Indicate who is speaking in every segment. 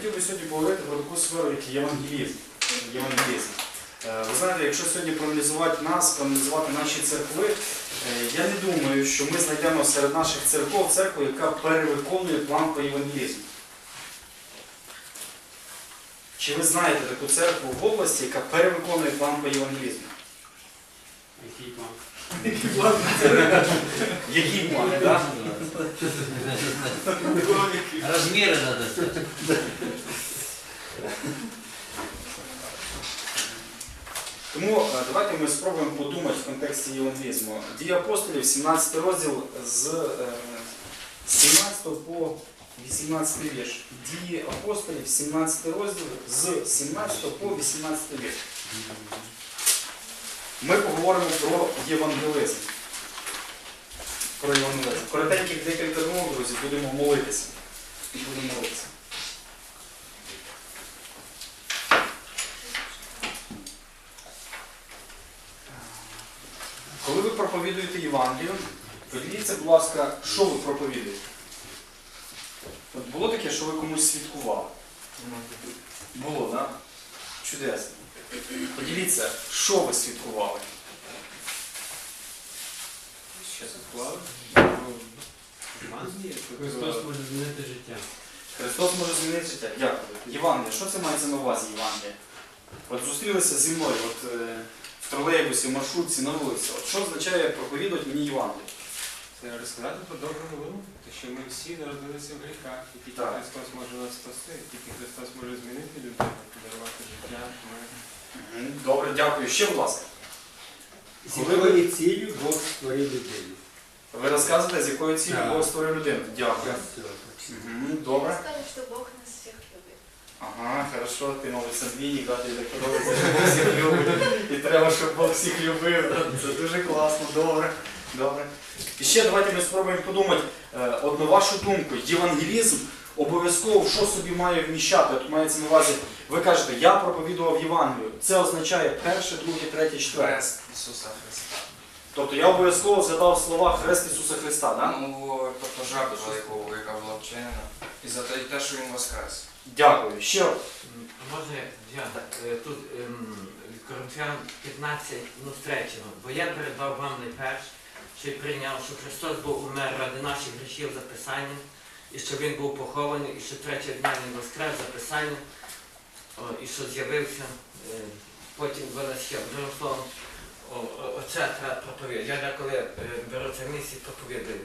Speaker 1: хотів би сьогодні поговорити про таку сферу, як євангелізм. євангелізм. Е, Ви знаєте, якщо сьогодні проаналізувати нас, проаналізувати наші церкви, е, я не думаю, що ми знайдемо серед наших церков церкву, яка перевиконує план по євангелізму. Чи ви знаєте таку церкву в області, яка перевиконує план по євангелізму?
Speaker 2: Який план?
Speaker 1: Який план? Які плани, так?
Speaker 3: Размеры надо.
Speaker 1: Тому е, давайте ми спробуємо подумати в контексті євангелізму. Дії апостолів, 17 розділ з е, 17 по 18 вірш. Дії апостолів, 17 розділ з 17 по 18 вірш. Ми поговоримо про євангелизм. Про євангелизм. Коротеньких декілька думок, друзі, будемо молитися. Будемо молитися. Коли ви проповідуєте Євангелію, подивіться, будь ласка, що ви проповідуєте. От було таке, що ви комусь свідкували? Було, так? Да? Чудесно. Поділіться, що ви свідкували?
Speaker 2: Христос може змінити життя.
Speaker 1: Христос може змінити життя. Дякую. Євангелія, що це мається на увазі Євангелія? От зустрілися зі мною от, е, в тролейбусі, в маршрутці, на вулиці. От що означає проповідувати мені Євангелію?
Speaker 4: Це розказати про добру новину, те, що ми всі народилися в гріхах, і тільки
Speaker 1: Так.
Speaker 4: Христос може нас спасти, тільки Христос може змінити людину, подарувати життя. Ми...
Speaker 1: Добре, дякую. Ще, будь ласка.
Speaker 5: З якою цілею Бог створив людину?
Speaker 1: Ви розказуєте, з якою цілею
Speaker 5: Так.
Speaker 1: Бог створив людину. Дякую. Добре.
Speaker 6: Скажем, что Бог нас всех любит.
Speaker 1: Ага, хорошо, ти новий садвійник, да, ти так подобається, Бог всіх любить. І треба, щоб Бог всіх любив. да. Це дуже класно, добре. Добре. І ще давайте ми спробуємо подумати, е, от вашу думку, євангелізм обов'язково що собі має вміщати? От мається на увазі, ви кажете, я проповідував Євангелію. Це означає перше, друге, третє, четверте.
Speaker 7: Хрест Ісуса Христа.
Speaker 1: Тобто я обов'язково згадав слова Хрест Ісуса Христа, так?
Speaker 7: Ну, тобто жертва, яку, яка була вчинена, і за те, і те, що він воскрес.
Speaker 1: Дякую. Ще.
Speaker 3: Може я е, тут ем, Коринфян 15, ну з. Бо я передав вам найперш, що й прийняв, що Христос був умер ради наших гріхів за Писанням, і що Він був похований, і що третього дня Він воскрес за Писанням, і що з'явився, е, потім ще одним словом, оце треба проповідати. Я деколи е, беру це місце і проповідую.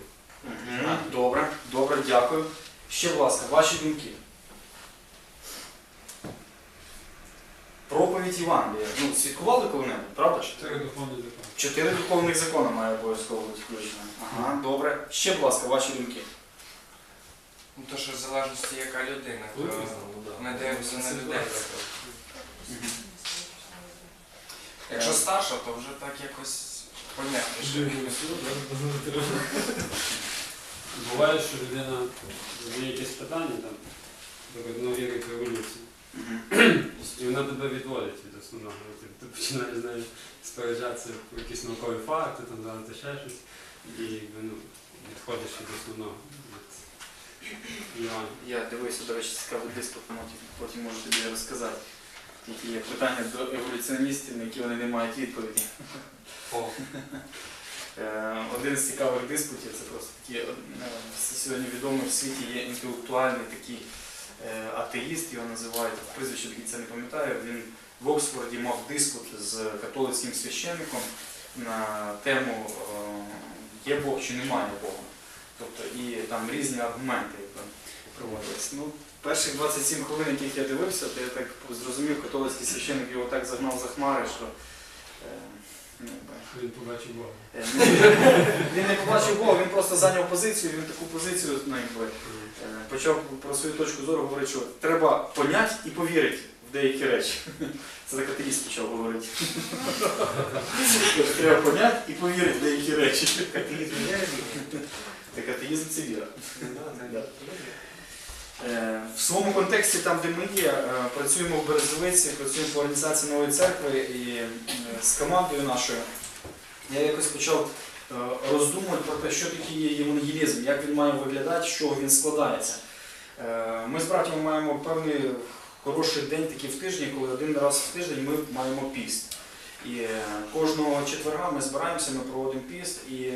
Speaker 1: Добре, добре, дякую. Ще, будь ласка, ваші думки. Проповідь Євангелія. Ну, святкували коли-небудь, правда?
Speaker 2: Чотири духовні закони.
Speaker 1: Чотири духовних закони має обов'язково бути включено. Ага, добре. Ще, будь ласка, ваші думки.
Speaker 7: Ну, то, що в залежності яка людина, то ми дивимося на людей. Якщо старша, то вже так якось понятніше.
Speaker 2: Буває, що людина задає якесь питання, там, наприклад, ну, вірить в революцію. І вона тебе відводить від основного. Ти, починаєш з нею спереджатися про якісь наукові факти, там ще щось, і ну, відходиш від основного. Від
Speaker 1: Я дивився, до речі, цікавий диспут, потім, можу тобі розказати. Які є питання до еволюціоністів, на які вони не мають відповіді.
Speaker 7: О,
Speaker 1: Е, Один з цікавих диспутів, це просто такі, е, сьогодні відомий в світі є інтелектуальний такий е, атеїст, його називають, прізвище таки це не пам'ятаю, він в Оксфорді мав диспут з католицьким священником на тему є Бог чи немає Бога. Тобто і там різні аргументи проводились. Ну, перших 27 хвилин, яких я дивився, то я так зрозумів, католицький священник його так загнав за хмари, що е, ну,
Speaker 2: Він побачив Бога.
Speaker 1: Е, Він не побачив Бога, він просто зайняв позицію, він таку позицію ну, якби, е, почав про свою точку зору говорити, що треба поняти і повірити в деякі речі. Це так атеїст почав говорити. Треба поняти і повірити в деякі речі. Віра. Е, В своєму контексті, там, де ми є, е, працюємо в Березовиці, працюємо по організації нової церкви і е, з командою нашою. Я якось почав роздумувати про те, що таке є євангелізм, як він має виглядати, з чого він складається. Ми з братом маємо певний хороший день такий в тижні, коли один раз в тиждень ми маємо піст. І кожного четверга ми збираємося, ми проводимо піст, і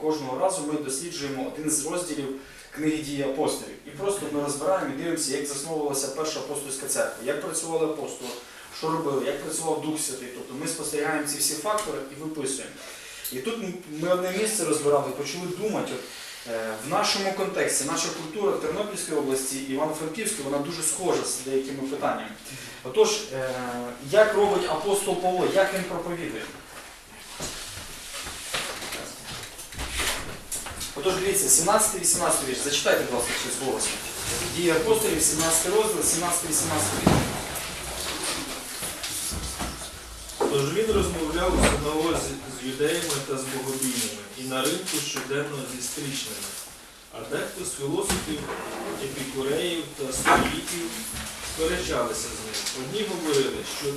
Speaker 1: кожного разу ми досліджуємо один з розділів книги дії апостолів. І просто ми розбираємо і дивимося, як засновувалася перша апостольська церква, як працювали апостоли, що робили, як працював Дух Святий. Тобто ми спостерігаємо ці всі фактори і виписуємо. І тут ми одне місце розбирали, почали думати. В нашому контексті наша культура в Тернопільській області і Івано-Франківській вона дуже схожа з деякими питаннями. Отож, е, як робить апостол Павло, як він проповідує? Отож, дивіться, 17-18 вірш. Зачитайте, будь ласка, щось голосно. Дії апостолів, 17 розділ, 17-18 вірш.
Speaker 8: Тож він розмовляв у синагозі з юдеями та з богобійними і на ринку щоденно зі стрічними. А дехто з філософів, епікуреїв та стоїків сперечалися з ним. Одні говорили, що,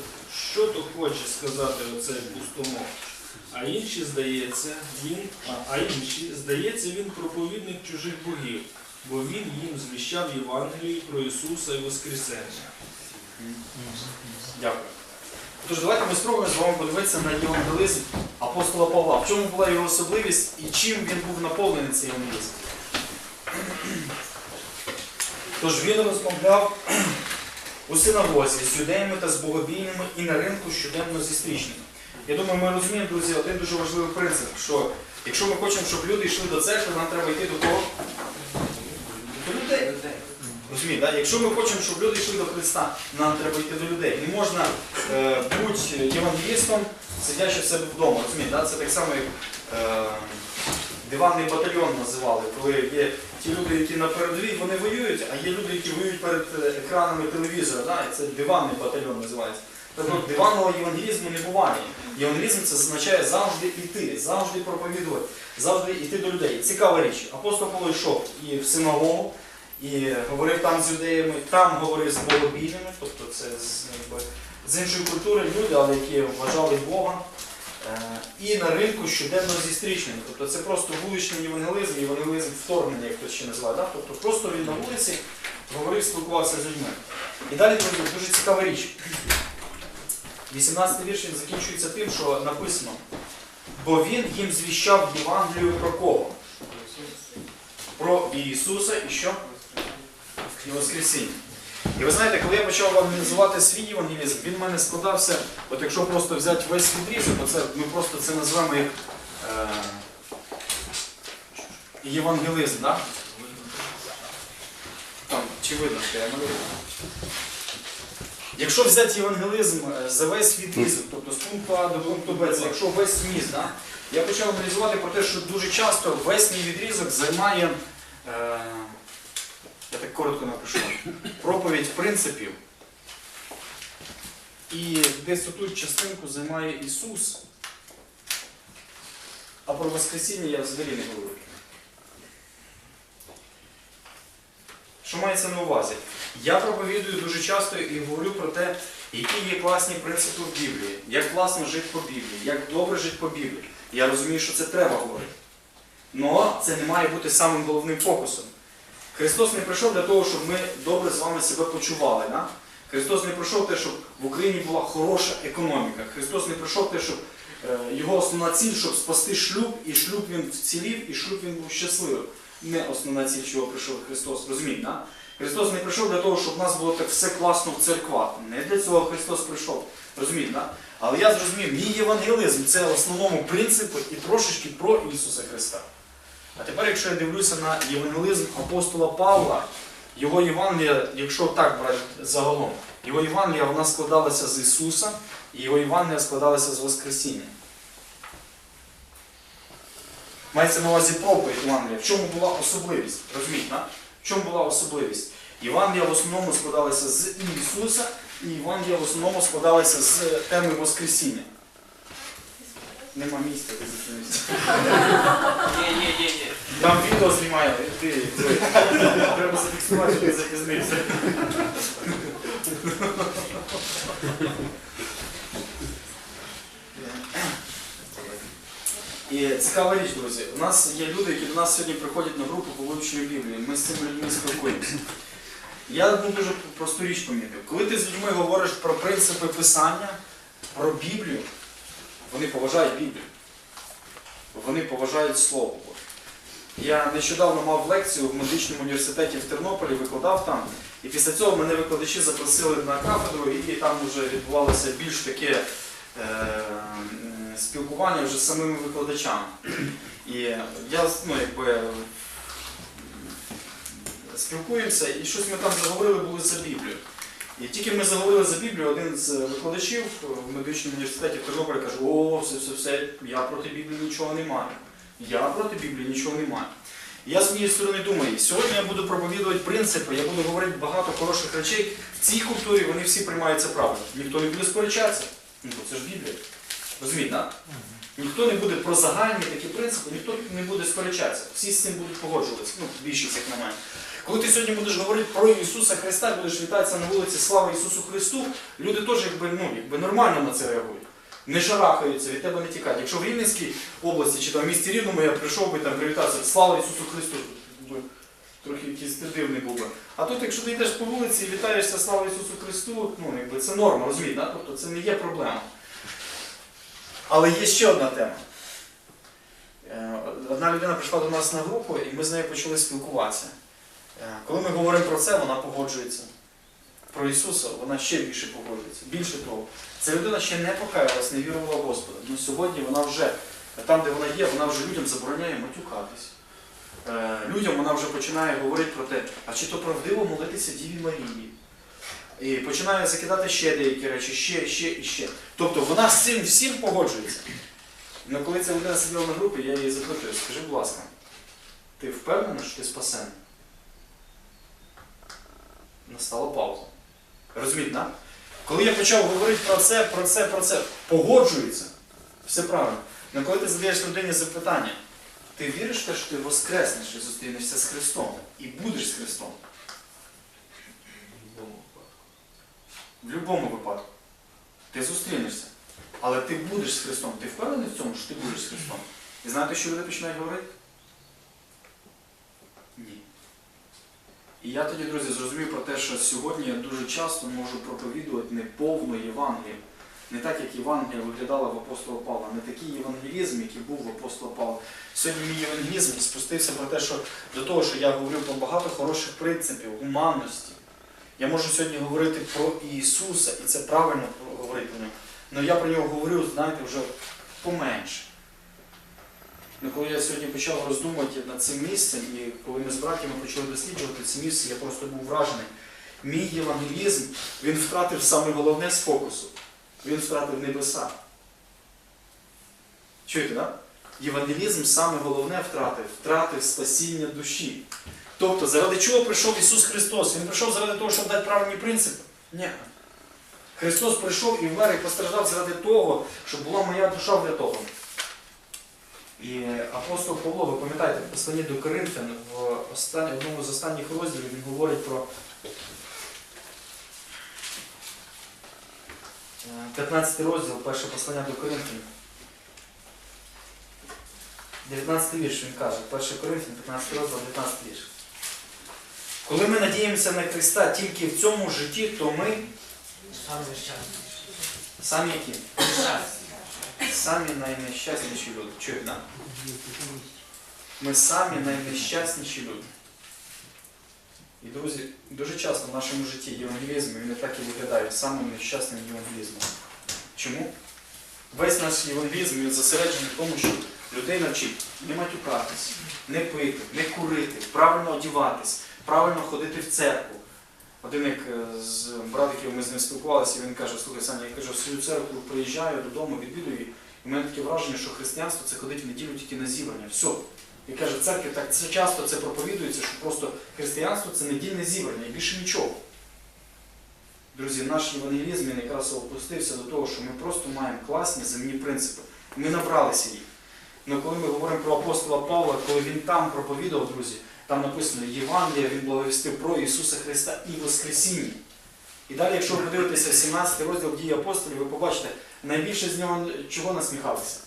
Speaker 8: що то хоче сказати оцей пустомов, а інші, здається, він, а, а інші, здається, він проповідник чужих богів, бо він їм звіщав Євангелію про Ісуса і Воскресення.
Speaker 1: Дякую. Тож давайте ми спробуємо з вами подивитися на євангелизм апостола Павла. В чому була його особливість і чим він був наповнений цей євангелізм? Тож він розмовляв у синагозі з юдеями та з богобійними і на ринку щоденно зі стрічними. Я думаю, ми розуміємо, друзі, один дуже важливий принцип, що якщо ми хочемо, щоб люди йшли до церкви, нам треба йти до кого? До людей. Розумієте, да? якщо ми хочемо, щоб люди йшли до Христа, нам треба йти до людей. Не можна е, бути євангелістом, сидячи в себе вдома. Розумієте, да? це так само, як е, диванний батальйон називали, коли є ті люди, які на передовій, вони воюють, а є люди, які воюють перед е, екранами телевізора. Да? Це диванний батальйон називається. Тобто диванного євангелізму не буває. Євангелізм це означає завжди йти, завжди проповідувати, завжди йти до людей. Цікава річ. Апостол Павло йшов і в синагогу, і говорив там з юдеями, там говорив з богобійними, тобто це з, якби, з іншої культури люди, але які вважали Бога. Е, І на ринку щоденно зі стрічними. Тобто це просто вуличний євангелизм, євангелизм вторгнення, як хтось ще називає. Да? Тобто просто він на вулиці говорив, спілкувався з людьми. І далі друзі, дуже цікава річ. 18 вірш він закінчується тим, що написано, бо він їм звіщав Євангелію про кого? Про Ісуса і що? І Воскресіння. І ви знаєте, коли я почав аналізувати свій євангелізм, він в мене складався, от якщо просто взяти весь відрізок, оце, ми просто це назвемо як е, євангелизм, да? Там, чи видно, що я малюю? Якщо взяти євангелизм е, за весь відрізок, тобто з пункту А до пункту Б, це якщо весь зміст, да? я почав аналізувати про те, що дуже часто весь мій відрізок займає, е, коротко напишу, проповідь принципів. І десь тут частинку займає Ісус, а про Воскресіння я взагалі не говорю. Що мається на увазі? Я проповідую дуже часто і говорю про те, які є класні принципи в Біблії, як класно жити по Біблії, як добре жити по Біблії. Я розумію, що це треба говорити. Но це не має бути самим головним фокусом. Христос не прийшов для того, щоб ми добре з вами себе почували. Да? Христос не прийшов те, щоб в Україні була хороша економіка. Христос не прийшов те, щоб е, його основна ціль, щоб спасти шлюб, і шлюб він вцілів, і шлюб він був щасливим. Не основна ціль, чого прийшов Христос. Розумієте, да? Христос не прийшов для того, щоб в нас було так все класно в церквах. Не для цього Христос прийшов. Розумієте, да? Але я зрозумів, мій євангелизм це в основному принципи і трошечки про Ісуса Христа. А тепер, якщо я дивлюся на євангелизм апостола Павла, його Євангелія, якщо так брати загалом, його Євангелія вона складалася з Ісуса, і його Євангелія складалася з Воскресіння. Мається на увазі проповідь Євангелія. В чому була особливість? Розумієте, да? в чому була особливість? Євангелія в основному складалася з Ісуса, і Євангелія в основному складалася з теми Воскресіння. Нема місця, ти зупинився.
Speaker 7: Є, є, є, є.
Speaker 1: Там відео знімає, ти, ти. Треба зафіксувати, що ти запізнився. І цікава річ, друзі. У нас є люди, які до нас сьогодні приходять на групу по вивченню Біблії. Ми з цими людьми спілкуємося. Я одну дуже просту річ помітив. Коли ти з людьми говориш про принципи писання, про Біблію, вони поважають Біблію. Вони поважають Слово Боже. Я нещодавно мав лекцію в медичному університеті в Тернополі, викладав там. І після цього мене викладачі запросили на кафедру, і там вже відбувалося більш таке е, спілкування вже з самими викладачами. І я ну, якби, спілкуємося, і щось ми там заговорили були за Біблію. І тільки ми заговорили за Біблію, один з викладачів в медичному університеті в Тернополі каже, о, все, все, все, я проти Біблії нічого не маю. Я проти Біблії нічого не маю. Я з однієї сторони думаю, сьогодні я буду проповідувати принципи, я буду говорити багато хороших речей. В цій культурі вони всі приймаються правильно. Ніхто не буде сперечатися. Ну, це ж Біблія. Розумієте, так? Ніхто не буде про загальні такі принципи, ніхто не буде сперечатися. Всі з цим будуть погоджуватися. Ну, більшість, як на мене. Коли ти сьогодні будеш говорити про Ісуса Христа, будеш вітатися на вулиці Слава Ісусу Христу, люди теж якби, ну, якби нормально на це реагують. Не шарахаються, від тебе не тікають. Якщо в Рівненській області чи там в місті Рівному я прийшов би там привітатися, слава Ісусу Христу, трохи якийсь дивний був би. А тут, якщо ти йдеш по вулиці і вітаєшся слава Ісусу Христу, ну якби це норма, розумієте, да? тобто це не є проблема. Але є ще одна тема. Е, Одна людина прийшла до нас на групу, і ми з нею почали спілкуватися. Е, Коли ми говоримо про це, вона погоджується. Про Ісуса вона ще більше погоджується. Більше того, ця людина ще не покаялась, не вірувала в Господа. Ну сьогодні вона вже, там, де вона є, вона вже людям забороняє матюкатись. Е, Людям вона вже починає говорити про те, а чи то правдиво молитися Діві Марії. І починає закидати ще деякі речі, ще, ще і ще. Тобто вона з цим всім погоджується. Ну коли ця людина сиділа на групі, я її запитую, скажи, будь ласка, ти впевнена, що ти спасений? Настала пауза. Розумієте, да? Коли я почав говорити про це, про це, про це, погоджується, все правильно. Але коли ти задаєш людині запитання, ти віриш в те, що ти воскреснеш і зустрінешся з Христом і будеш з Христом? В будь-якому випадку. Ти зустрінешся. Але ти будеш з Христом. Ти впевнений в цьому, що ти будеш з Христом? І знаєте, що люди починають говорити? Ні. І я тоді, друзі, зрозумів про те, що сьогодні я дуже часто можу проповідувати неповну Євангелію. Не так, як Євангелія виглядала в апостола Павла, не такий євангелізм, який був в апостола Павла. Сьогодні мій євангелізм спустився про те, що до того, що я говорив про багато хороших принципів, гуманності. Я можу сьогодні говорити про Ісуса, і це правильно говорити про нього. Але я про нього говорю, знаєте, вже поменше. Ну, коли я сьогодні почав роздумувати над цим місцем, і коли ми з братями почали досліджувати це місце, я просто був вражений. Мій євангелізм, він втратив саме головне з фокусу. Він втратив небеса. Чуєте, так? Да? Євангелізм саме головне втратив, втратив спасіння душі. Тобто, заради чого прийшов Ісус Христос? Він прийшов заради того, щоб дати правильні принципи? Ні. Христос прийшов і вмер і постраждав заради того, щоб була моя душа врятована. І апостол Павло, ви пам'ятаєте, в посланні до Коринфян, в останні, одному з останніх розділів він говорить про е, 15 розділ, перше послання до Коринфян. 19 вірш він каже, 1 Коринфян, 15 розділ, 19 вірш. Коли ми надіємося на Христа тільки в цьому житті, то ми самі які? Самі найнещасніші люди. Чуєте? Ми самі найнещасніші люди. І, друзі, дуже часто в нашому житті євангелізм, він не так і виглядає самим нещасним євангелізмом. Чому? Весь наш євангелізм він зосереджений в тому, що людей навчить не матюкатись, не пити, не курити, правильно одіватись, правильно ходити в церкву. Один як е, з братиків ми з ним спілкувалися, він каже, слухай, Саня, я кажу, в свою церкву приїжджаю додому, відвідую. І в мене таке враження, що християнство це ходить в неділю тільки на зібрання. Все. І каже, церкві так це часто це проповідується, що просто християнство це недільне зібрання і більше нічого. Друзі, наш євангелізм він якраз опустився до того, що ми просто маємо класні земні принципи. Ми набралися їх. Але коли ми говоримо про апостола Павла, коли він там проповідав, друзі, там написано Євангелія, він благовістив про Ісуса Христа і Воскресіння. І далі, якщо ви подивитеся 17 розділ дії апостолів, ви побачите, найбільше з нього чого насміхалися?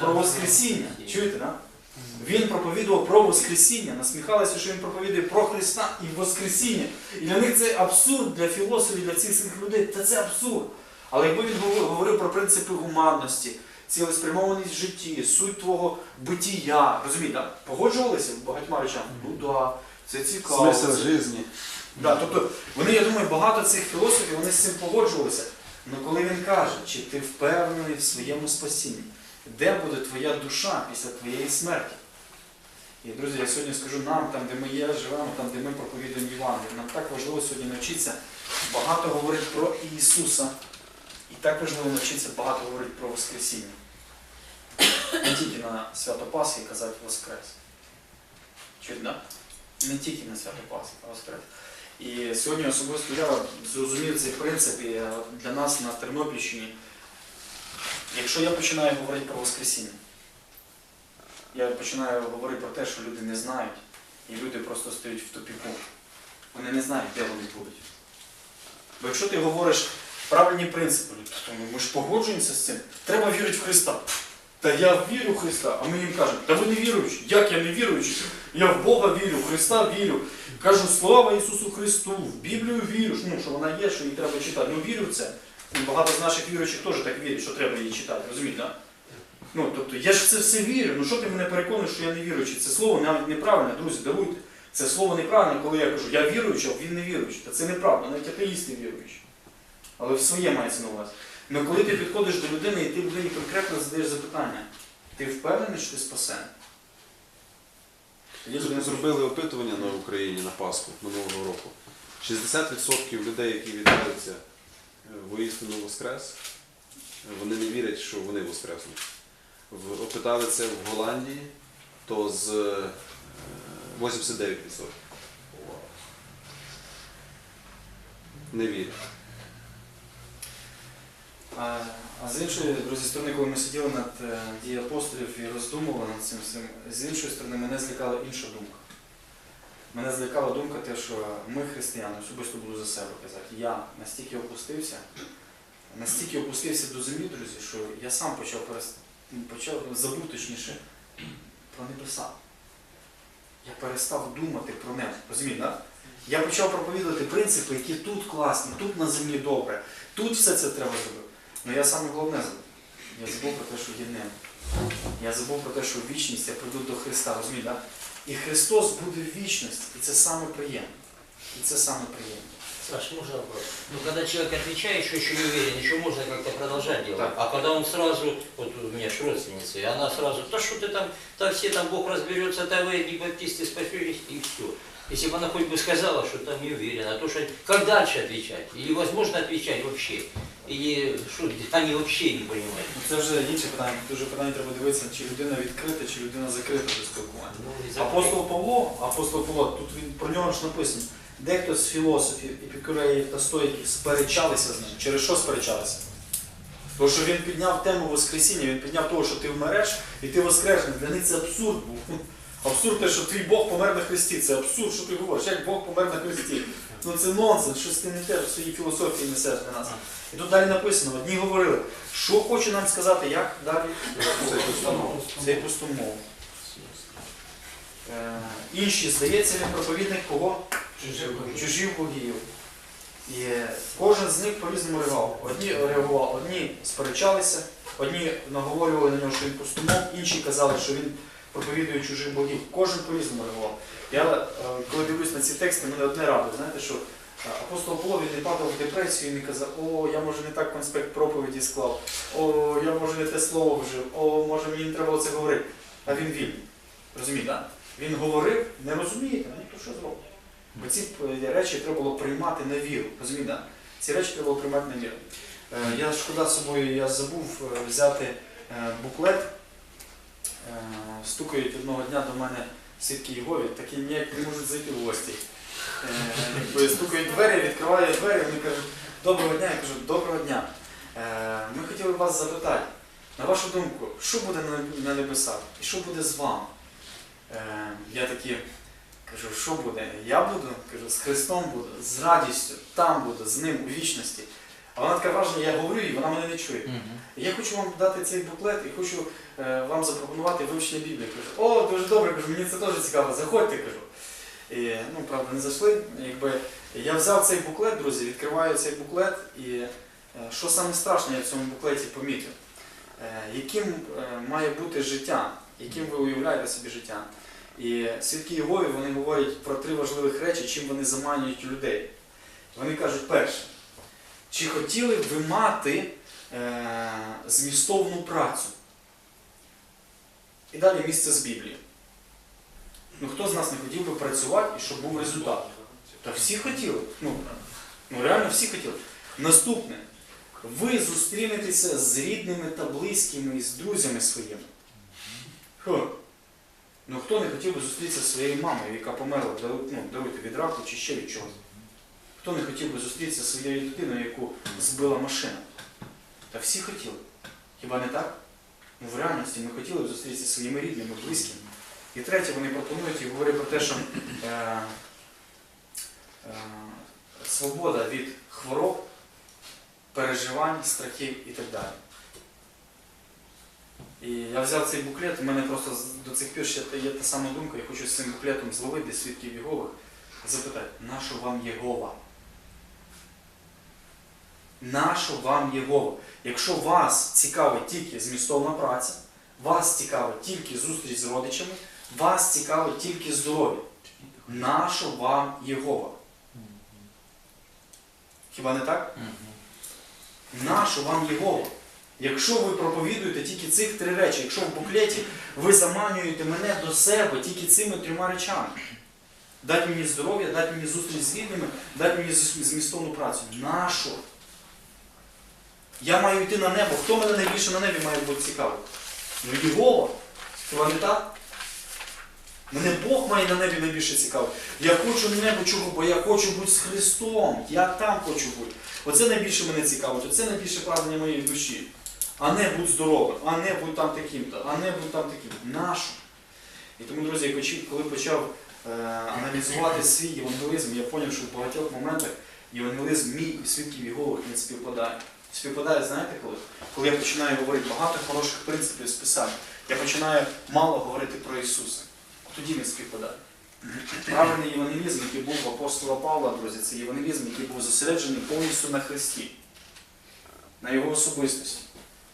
Speaker 1: Про Воскресіння. Чуєте, да? Він проповідував про Воскресіння, насміхалися, що він проповідує про Христа і Воскресіння. І для них це абсурд, для філософів, для цих людей. Та це абсурд. Але якби він говорив про принципи гуманності, цілеспрямованість в житті, суть твого битія, розумієте, да? погоджувалися багатьма речами? Ну так, да, це цікаво.
Speaker 9: Смисл житті.
Speaker 1: Да, тобто вони, я думаю, багато цих філософів вони з цим погоджувалися. Але коли він каже, чи ти впевнений в своєму спасінні, де буде твоя душа після твоєї смерті? І, друзі, я сьогодні скажу нам, там, де ми є, живемо, там, де ми проповідуємо Євангелію, нам так важливо сьогодні навчитися багато говорити про Ісуса. І так важливо навчитися багато говорити про Воскресіння. Не тільки на свято Пасхи казати Воскрес. Да? Не тільки на свято Пасхи, а Воскрес. І сьогодні особисто я зрозумів цей принцип і е, для нас на Тернопільщині. Якщо я починаю говорити про Воскресіння, я починаю говорити про те, що люди не знають, і люди просто стоять в тупіку. Вони не знають, де вони будуть. Бо якщо ти говориш правильні принципи, ми ж погоджуємося з цим. Треба вірити в Христа. Та я вірю в Христа, а ми їм кажемо, та ви не віруючі. Як я не віруючий? Я в Бога вірю, в Христа вірю. Кажу, слава Ісусу Христу, в Біблію вірю, ну, що вона є, що її треба читати. Ну вірю в це. І багато з наших віруючих теж так вірять, що треба її читати, розумієте? Да? Ну, тобто, я ж це все вірю. Ну що ти мене переконуєш, що я не віруючий? Це слово навіть неправильне, друзі, даруйте. Це слово неправильне, коли я кажу, я віруючий, а він не віруючий. Та це неправда, навіть атеїсти віруючі. Але в своє мається на увазі. Ну коли ти підходиш до людини і ти людині конкретно задаєш запитання, ти впевнений, що ти спасений?
Speaker 9: Ми зробили опитування на Україні на Пасху минулого року. 60% людей, які вітаються воістину Воскрес, вони не вірять, що вони воскреснуть. Опитали це в Голландії, то з е, 89%. Не вірять.
Speaker 1: А, з іншої, друзі, сторони, коли ми сиділи над е, дією апостолів і роздумували над цим всім, з іншої сторони, мене злякала інша думка. Мене злякала думка те, що ми, християни, особисто буду за себе казати, я настільки опустився, настільки опустився до землі, друзі, що я сам почав почав забути точніше про небеса. Я перестав думати про небо. Розумієте, да? Я почав проповідувати принципи, які тут класні, тут на землі добре, тут все це треба зробити. Ну я саме головне забув. Я забув про те, що є небо. Я забув про те, що в вічність я прийду до Христа, розумієте? Да? І Христос буде в вічності. І це саме приємно. І це саме приємно.
Speaker 10: Саш, можно вопрос? Ну, когда человек отвечает, что еще не уверен, еще можно как-то продолжать делать.
Speaker 1: Так.
Speaker 10: А когда он сразу, вот у меня ж родственница, и она сразу, да что ты там, там все там Бог разберется, да вы не баптисты спасетесь, и все. Если бы она хоть бы сказала, что там не уверена, а то что как дальше отвечать? Или возможно отвечать вообще? Или что, они вообще не понимают?
Speaker 1: Ну, Це вже інше питання. Тут вже питання треба дивитися, чи людина відкрита, чи людина закрита до спілкування.
Speaker 10: Ну.
Speaker 1: Апостол Павло, апостол Павло, тут він про нього ж написано. Дехто з філософів, епікуреїв та стоїків сперечалися з ним. Через що сперечалися? Тому що він підняв тему Воскресіння, він підняв того, що ти вмереш і ти воскреснеш. Для них це абсурд був. Абсурд те, що твій Бог помер на Христі. Це абсурд, що ти говориш, як Бог помер на Христі. Ну це нонсенс, щось ти не те в своїй філософії несеш для нас. І тут далі написано, одні говорили, що хоче нам сказати, як далі
Speaker 9: Цей пустомов.
Speaker 1: Е, інші, здається, він проповідник кого? Чужих богів. І кожен з них по-різному реагував. Одні реагували, одні сперечалися, одні наговорювали на нього, що він пустомов, інші казали, що він проповідує чужих богів. Кожен по-різному реагував. Я е, коли дивлюсь на ці тексти, мене одне радує, знаєте, що е, апостол Павло він не падав в депресію і не казав, о, я може не так конспект проповіді склав, о, я може не те слово вжив, о, може мені не треба було це говорити. А він вільний. Розумієте, так? Він говорив, не розумієте, а ніхто що зробить. Бо ці е, речі треба було приймати на віру. Розумієте? да? Ці речі треба було приймати на віру. Я шкода собою, я забув взяти буклет. Е, Стукають одного дня до мене свідки Єгові, такі ніяк не можуть зайти в гості. Е, Стукають двері, відкриваю двері, вони кажуть, доброго дня, я кажу, доброго дня. Е, Ми хотіли вас запитати, на вашу думку, що буде на- небесах і що буде з вами? Я такі кажу, що буде? Я буду, кажу, з Христом буду, з радістю, там буду, з ним у вічності. А вона таке враження, я говорю, і вона мене не чує. Я хочу вам дати цей буклет і хочу е, вам запропонувати вивчення Біблії. Кажу, о, дуже добре, кажу, мені це теж цікаво, заходьте, кажу. І, ну, правда, не зайшли. Якби, я взяв цей буклет, друзі, відкриваю цей буклет, і е, що саме страшне я в цьому буклеті помітив? Е, яким е, має бути життя, яким ви уявляєте собі життя. І свідки Єгові вони говорять про три важливих речі, чим вони заманюють людей. Вони кажуть, перше, чи хотіли б ви мати е, змістовну працю? І далі місце з Біблії. Ну хто з нас не хотів би працювати і щоб був результат? Та всі хотіли. Ну, ну реально всі хотіли. Наступне. Ви зустрінетеся з рідними та близькими і з друзями своїми. Хо. Ну хто не хотів би зустрітися зі своєю мамою, яка померла ну, даруйте, від раку чи ще від чогось? Хто не хотів би зустрітися зі своєю дитиною, яку збила машина? Та всі хотіли. Хіба не так? Ну, в реальності ми хотіли б зустрітися зі своїми рідними, близькими. І третє, вони пропонують і говорять про те, що е, е, свобода від хвороб, переживань, страхів і так далі. І я взяв цей буклет, у мене просто до цих пір ще є та сама думка, я хочу з цим буклетом зловити свідків Єгових, запитати, нащо вам Єгова? Нащо вам Єгова? Якщо вас цікавить тільки змістовна праця, вас цікавить тільки зустріч з родичами, вас цікавить тільки здоров'я. Нащо вам Єгова? Хіба не так? Нащо вам Єгова? Якщо ви проповідуєте тільки цих три речі, якщо в буклеті ви заманюєте мене до себе тільки цими трьома речами, дати мені здоров'я, дати мені зустріч з рідними, дати мені змістовну працю. Нащо? Я маю йти на небо. Хто мене найбільше на небі має бути цікавий? Ну Єгова. Хіба не так? Мене Бог має на небі найбільше цікавий. Я хочу небо чого, бо я хочу бути з Христом. Я там хочу бути. Оце найбільше мене цікавить, оце найбільше прагнення моєї душі. А не будь здоровим, а не будь там таким-то, а не будь там таким. Нащо? І тому, друзі, коли почав е, аналізувати свій євангелізм, я зрозумів, що в багатьох моментах євангелізм мій і свідків Єгових не співпадає. Співпадає, знаєте коли? Коли я починаю говорити багато хороших принципів з Писання, я починаю мало говорити про Ісуса. Тоді не співпадає. Правильний євангелізм, який був в апостола Павла, друзі, це євангелізм, який був зосереджений повністю на Христі, на Його особистості.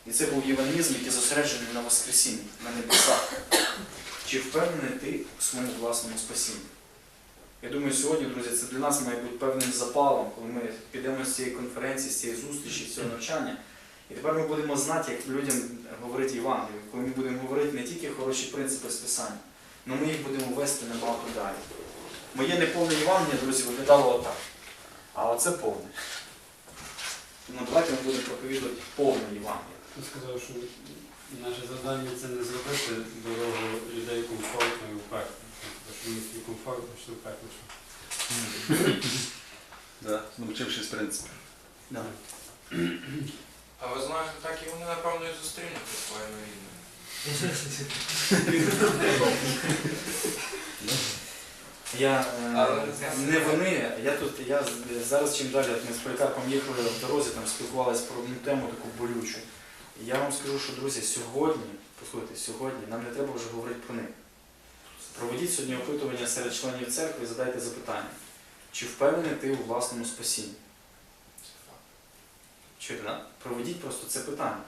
Speaker 1: І це був євангелізм, який зосереджений на Воскресінні, на небесах. Чи впевнений ти у своєму власному спасінні? Я думаю, сьогодні, друзі, це для нас має бути певним запалом, коли ми підемо з цієї конференції, з цієї зустрічі, з цього навчання. І тепер ми будемо знати, як людям говорити Євангелію, коли ми будемо говорити не тільки хороші принципи з Писання, але ми їх будемо вести набагато далі. Моє неповне Євангеліє, друзі, виглядало отак. А оце повне. Ну, давайте ми будемо проповідувати повне Євангеліє.
Speaker 2: Я сказав, що наше завдання це не зробити дорогу людей комфортною в собі комфортно, що в пекло.
Speaker 9: Да, навчившись принципів.
Speaker 1: Да.
Speaker 7: А ви знаєте, так і вони напевно і зустрінуться з своїми рідними.
Speaker 1: Я е, не вони, я тут, я зараз чим далі, от ми з Полікарпом їхали в дорозі, там спілкувалися про одну тему таку болючу. І я вам скажу, що друзі, сьогодні, послухайте, сьогодні нам не треба вже говорити про них. Проведіть сьогодні опитування серед членів церкви і задайте запитання. Чи впевнений ти у власному спасінні? Чуєте, да? Проведіть просто це питання.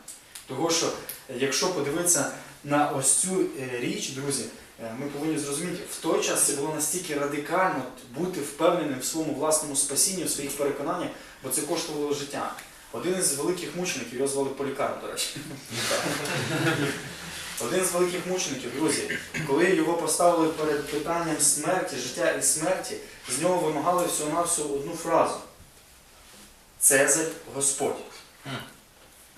Speaker 1: Того, що е, якщо подивитися на ось цю е, річ, друзі, Е, Ми повинні зрозуміти, в той час це було настільки радикально бути впевненим в своєму власному спасінні, в своїх переконаннях, бо це коштувало життя. Один із великих мучеників, його звали Полікарп, до речі. Один з великих мучеників, друзі, коли його поставили перед питанням смерті, життя і смерті, з нього вимагали всього-навсього одну фразу. Цезарь Господь.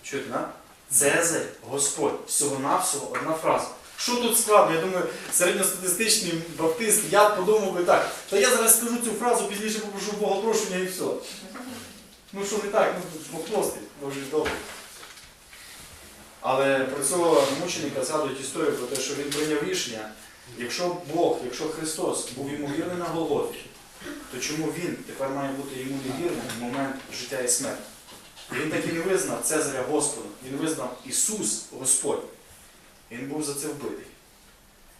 Speaker 1: Чуєте, да? Цезарь Господь. Всього-навсього одна фраза. Що тут складно? Я думаю, середньостатистичний баптист, я подумав би так. Та я зараз скажу цю фразу, пізніше попрошу Бога прощення і все. Ну що не так, ну Боже ж добрий. Але про цього мученика згадують історію про те, що він прийняв рішення, якщо Бог, якщо Христос був йому вірний на Голгофі, то чому він тепер має бути йому невірним в момент життя і смерті? Він так і не визнав Цезаря Господом. Він визнав Ісус Господь. Він був за це вбитий.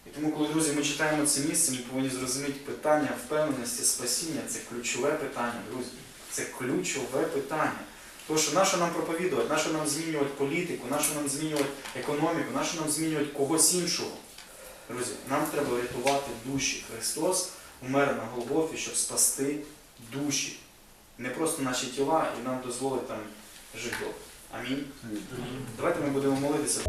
Speaker 1: І тому, коли, друзі, ми читаємо це місце, ми повинні зрозуміти питання впевненості спасіння це ключове питання, друзі. Це ключове питання. Тому що нащо нам проповідувати, нащо нам змінювати політику, нащо нам змінювати економіку, нащо нам змінювати когось іншого. Друзі, нам треба рятувати душі. Христос умер на Голгофі, щоб спасти душі. Не просто наші тіла і нам дозволить там житло. Амінь. Амінь. Давайте ми будемо молитися.